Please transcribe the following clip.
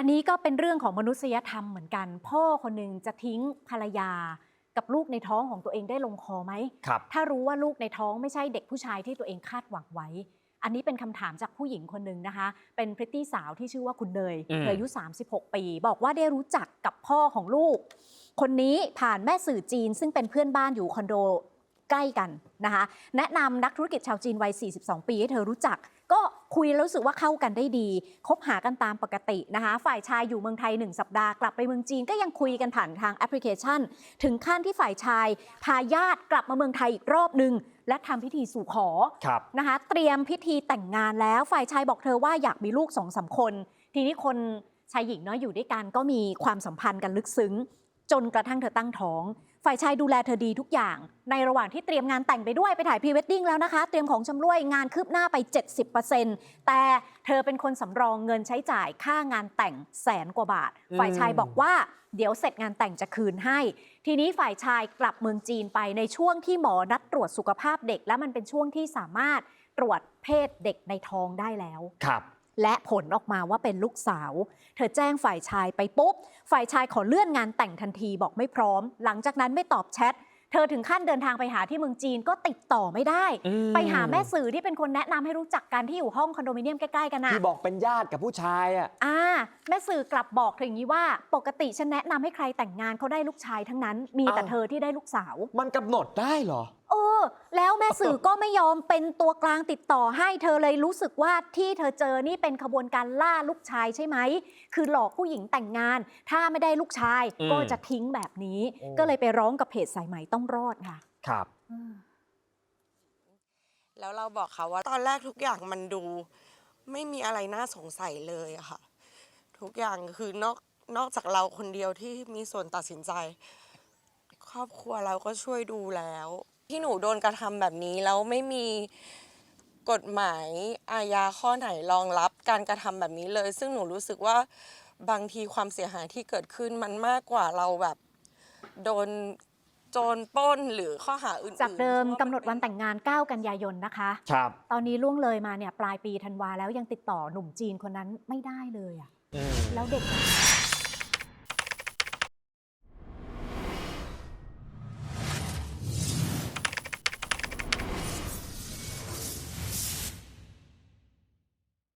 อันนี้ก็เป็นเรื่องของมนุษยธรรมเหมือนกัน พ่อคนหนึ่งจะทิ้งภรรยากับลูกในท้องของตัวเองได้ลงคอไหม ครับถ้ารู้ว่าลูกในท้องไม่ใช่เด็กผู้ชายที่ตัวเองคาดหวังไว้ อันนี้เป็นคำถามจากผู้หญิงคนหนึ่งนะคะ เป็นพริตตี้สาวที่ชื่อว่าคุณเนยอืม เธออายุ 36 ปี บอกว่าได้รู้จักกับพ่อของลูก คนนี้ผ่านแม่สื่อจีนซึ่งเป็นเพื่อนบ้านอยู่คอนโด ใกล้กันนะคะ แนะนำนักธุรกิจชาวจีนวัย 42 ปีให้เธอรู้จัก ก็คุยแล้วรู้สึกว่าเข้ากันได้ดี คบหากันตามปกตินะคะ ฝ่ายชายอยู่เมืองไทย 1 สัปดาห์ กลับไปเมืองจีนก็ยังคุยกันผ่านทางแอปพลิเคชัน ถึงขั้นที่ฝ่ายชาย พาญาติกลับมาเมืองไทยอีกรอบหนึ่งและทำพิธีสู่ขอครับนะคะ เตรียมพิธีแต่งงานแล้ว ฝ่ายชายบอกเธอว่าอยากมีลูกสองสามคน ทีนี้คนชายหญิงเนาะอยู่ด้วยกันก็มีความสัมพันธ์กันลึกซึ้ง จนกระทั่งเธอตั้งท้อง ฝ่ายชายดูแลเธอดีทุกอย่าง ในระหว่างที่เตรียมงานแต่งไปด้วยไปถ่ายพรีเวดดิ้งแล้วนะคะ เตรียมของชำร่วยงานคืบหน้าไป 70%แต่เธอเป็นคนสำรองเงินใช้จ่ายค่างานแต่งแสนกว่าบาทอืมฝ่ายชายบอกว่าเดี๋ยวเสร็จงานแต่งจะคืนให้ ทีนี้ฝ่ายชายกลับเมืองจีนไปในช่วงที่หมอนัดตรวจสุขภาพเด็ก และมันเป็นช่วงที่สามารถตรวจเพศเด็กในท้องได้แล้วครับ และผลออกมาว่าเป็นลูกสาว เธอแจ้งฝ่ายชายไปปุ๊บ ฝ่ายชายขอเลื่อนงานแต่งทันทีบอกไม่พร้อม หลังจากนั้นไม่ตอบแชท เธอถึงขั้นเดินทางไปหาที่เมืองจีนก็ติดต่อไม่ได้ อืม ไปหาแม่สื่อที่เป็นคนแนะนำให้รู้จักกันที่อยู่ห้องคอนโดมิเนียมใกล้ๆกันนะ ที่บอกเป็นญาติกับผู้ชายอะ อ่าแม่สื่อกลับบอกเธออย่างนี้ว่าปกติฉันแนะนำให้ใครแต่งงานเขาได้ลูกชายทั้งนั้น มีแต่อ้าว เธอที่ได้ลูกสาว มันกำหนดได้เหรอเออแล้วแม่สื่อก็ไม่ยอมเป็นตัวกลางติดต่อให้เธอเลยรู้สึกว่าที่เธอเจอนี่เป็นขบวนการล่าลูกชายใช่ไหม คือหลอกผู้หญิงแต่งงาน ถ้าไม่ได้ลูกชายอืมก็จะทิ้งแบบนี้โอ้ก็เลยไปร้องกับเพจสายไหมต้องรอดค่ะ ครับแล้วเราบอกเขาว่าตอนแรกทุกอย่างมันดู ไม่มีอะไรน่าสงสัยเลยอะค่ะ ทุกอย่างคือนอกนอกจากเราคนเดียวที่มีส่วนตัดสินใจ ครอบครัวเราก็ช่วยดูแล้ว ที่หนูโดนกระทำแบบนี้แล้วไม่มีกฎหมายอาญาข้อไหนรองรับการกระทำแบบนี้เลย ซึ่งหนูรู้สึกว่าบางทีความเสียหายที่เกิดขึ้นมันมากกว่าเราแบบโดนโจรปล้นหรือข้อหาอื่นๆจากเดิมพราะกำหนดเป็วันแต่งงาน 9 กันยายนนะคะ ครับ ตอนนี้ล่วงเลยมาเนี่ยปลายปีธันวาแล้วยังติดต่อหนุ่มจีนคนนั้นไม่ได้เลยอะอืมแล้วเด็ก